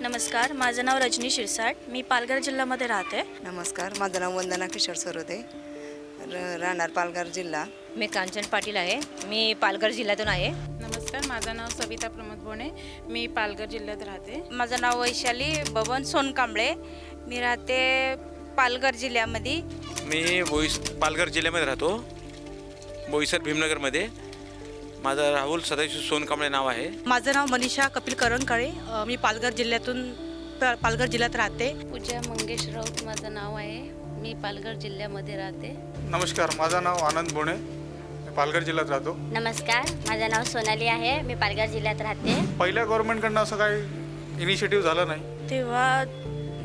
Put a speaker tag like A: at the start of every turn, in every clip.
A: नमस्कार माझं नाव रजनी शिरसाट. मी पालघर जिल्ह्यामध्ये राहते.
B: नमस्कार माझं नाव वंदना किशोर सरोदे. र राहणार पालघर जिल्हा.
C: मी कांचन पाटील आहे. मी पालघर जिल्ह्यातून आहे.
D: नमस्कार माझं नाव सविता प्रमोद बोणे मी पालघर जिल्ह्यात राहते.
E: माझं नाव वैशाली बबन सोनकांबळे. मी राहते पालघर जिल्ह्यामध्ये.
F: मी बोईस पालघर जिल्ह्यामध्ये राहतो. बोईसर भीमनगरमध्ये. माझं राहुल सदाशिव सोनकांबळे नाव आहे.
G: माझं नाव मनीषा कपिल करणकाळे मी पालघर जिल्ह्यातून पा- पालघर जिल्ह्यात राहते.
H: पूजा मंगेश राऊत माझं नाव आहे. मी पालघर जिल्ह्यामध्ये राहते.
I: नमस्कार माझं नाव आनंद बोणे मी पालघर जिल्ह्यात राहतो.
H: नमस्कार माझं नाव सोनाली आहे. मी पालघर जिल्ह्यात राहते.
I: पहिल्या गव्हर्नमेंटकडनं असं काही इनिशिएटिव्ह झालं नाही?
A: तेव्हा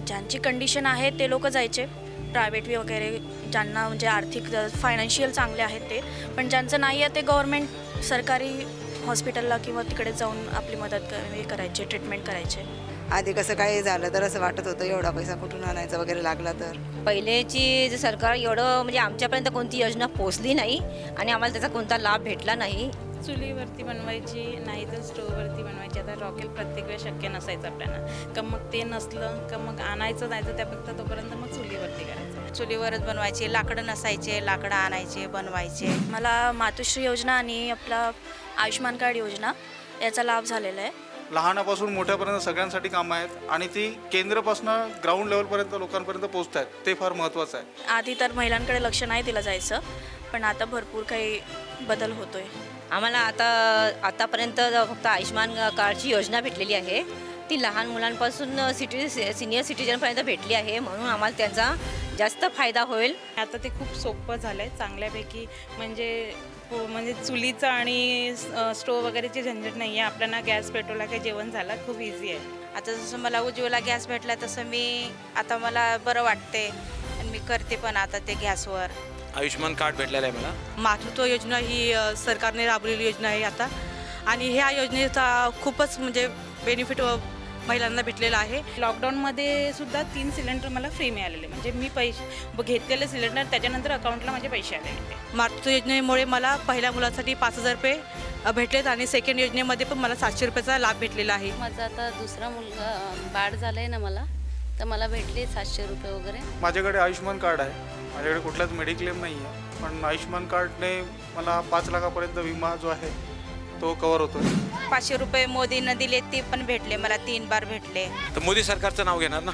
A: ज्यांची कंडिशन आहे ते लोक जायचे. प्रायव्हेट वगैरे ज्यांना म्हणजे आर्थिक फायनान्शियल चांगले आहेत ते. पण ज्यांचं नाही आहे ते गव्हर्मेंट सरकारी हॉस्पिटलला किंवा तिकडे जाऊन आपली मदत कर- हे करायचे ट्रीटमेंट करायचे.
B: आधी कसं काही झालं तर असं वाटत होतं एवढा पैसा कुठून आणायचा वगैरे लागला तर?
C: पहिलेची जे सरकार एवढं म्हणजे आमच्यापर्यंत कोणती योजना पोचली नाही आणि आम्हाला त्याचा कोणता लाभ भेटला नाही.
D: चुलीवरती बनवायची नाही तर स्टोववरती बनवायची. आता रॉकेल प्रत्येक वेळेस शक्य नसायचं आपल्याला. का मग ते नसलं का मग आणायचं नाही तर त्यापेक्षा तोपर्यंत मग चुलीवरती करायचं.
E: चुलीवरच बनवायचे लाकडं नसायचे लाकडं आणायचे बनवायचे.
A: मला मातोश्री योजना आणि आपला आयुष्मान कार्ड योजना याचा लाभ झालेला आहे.
I: लहानापासून मोठ्यापर्यंत सगळ्यांसाठी कामं आहेत आणि ती केंद्रापासून ग्राउंड लेवलपर्यंत लोकांपर्यंत पोहोचत आहेत. ते फार महत्त्वाचं आहे.
A: आधी तर महिलांकडे लक्ष नाही दिलं जायचं पण आता भरपूर काही बदल होतोय.
C: आम्हाला आता आतापर्यंत फक्त आयुष्मान कार्डची योजना भेटलेली आहे. ती लहान मुलांपासून सिटी सिनियर सिटीजनपर्यंत भेटली आहे म्हणून आम्हाला त्याचा जास्त फायदा होईल.
D: आता ते खूप सोपं झालं आहे चांगल्यापैकी म्हणजे हो म्हणजे चुलीचं आणि स्टोव वगैरेची झंझट नाही आहे आपल्याला गॅस पेट्रोलला काही जेवण झालं खूप इझी आहे.
E: आता जसं मला उज्ज्वला गॅस भेटला तसं मी आता मला बरं वाटते आणि मी करते पण आता ते गॅसवर.
F: आयुष्मान कार्ड भेटलेलं आहे मला.
G: मातृत्व योजना ही सरकारने राबवलेली योजना आहे आता. आणि ह्या योजनेचा खूपच म्हणजे बेनिफिट महिलांना भेटलेला आहे.
D: लॉकडाऊनमध्ये सुद्धा तीन सिलेंडर मला फ्री मिळालेले. म्हणजे मी पैसे घेतलेले सिलेंडर त्याच्यानंतर अकाउंटला माझे पैसे आलेले. ते
G: मातृत्व योजनेमुळे मला पहिल्या मुलासाठी पाच हजार रुपये भेटलेत आणि सेकंड योजनेमध्ये पण मला सातशे रुपयाचा लाभ भेटलेला आहे.
H: माझा आता दुसरा मुलगा बाळ झालं आहे ना मला तर मला भेटले सातशे रुपये वगैरे.
I: माझ्याकडे आयुष्मान कार्ड आहे. माझ्याकडे कुठलाच मेडिक्लेम नाही आहे पण आयुष्मान कार्डने मला पाच लाखापर्यंत विमा जो आहे तो कवर होतो.
E: पाचशे रुपये मोदीनं दिले ते पण भेटले मला तीन बार भेटले.
F: तर मोदी सरकारचं नाव घेणार ना?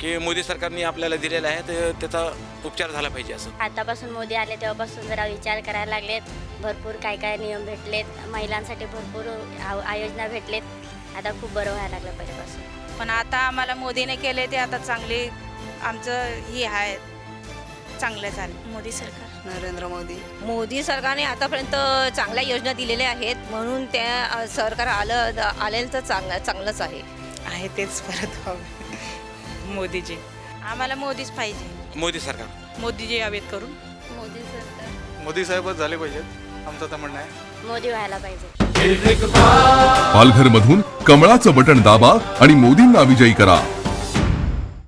F: की मोदी सरकारने आपल्याला दिलेलं आहे तर त्याचा उपचार झाला पाहिजे असं.
H: आतापासून मोदी आले तेव्हापासून जरा विचार करायला लागलेत. भरपूर काय काय नियम भेटलेत. महिलांसाठी भरपूर आ- आयोजना भेटलेत. आता खूप बरं व्हायला लागलं पहिल्यापासून.
E: पण आता आम्हाला मोदीने केले ते आता चांगले आमचं हे आहे. चांगलं झालं.
A: मोदी सरकार.
B: नरेंद्र मोदी.
C: मोदी सरकारने आतापर्यंत चांगल्या योजना दिलेल्या आहेत. म्हणून त्या अ, सरकार आलं आलेलं तर चांगलं चांगलंच आहे.
D: आहे तेच परत मोदीजी.
E: आम्हाला मोदीच पाहिजे.
F: मोदी सरकार.
G: मोदीजी यावेत करून.
H: मोदी सरकार.
I: मोदी साहेबच झाले पाहिजेत. आमचं तर म्हणणं आहे.
H: मोदी व्हायला पाहिजे.
J: पालघर मधून कमळाचं बटण दाबा आणि मोदींना विजयी करा.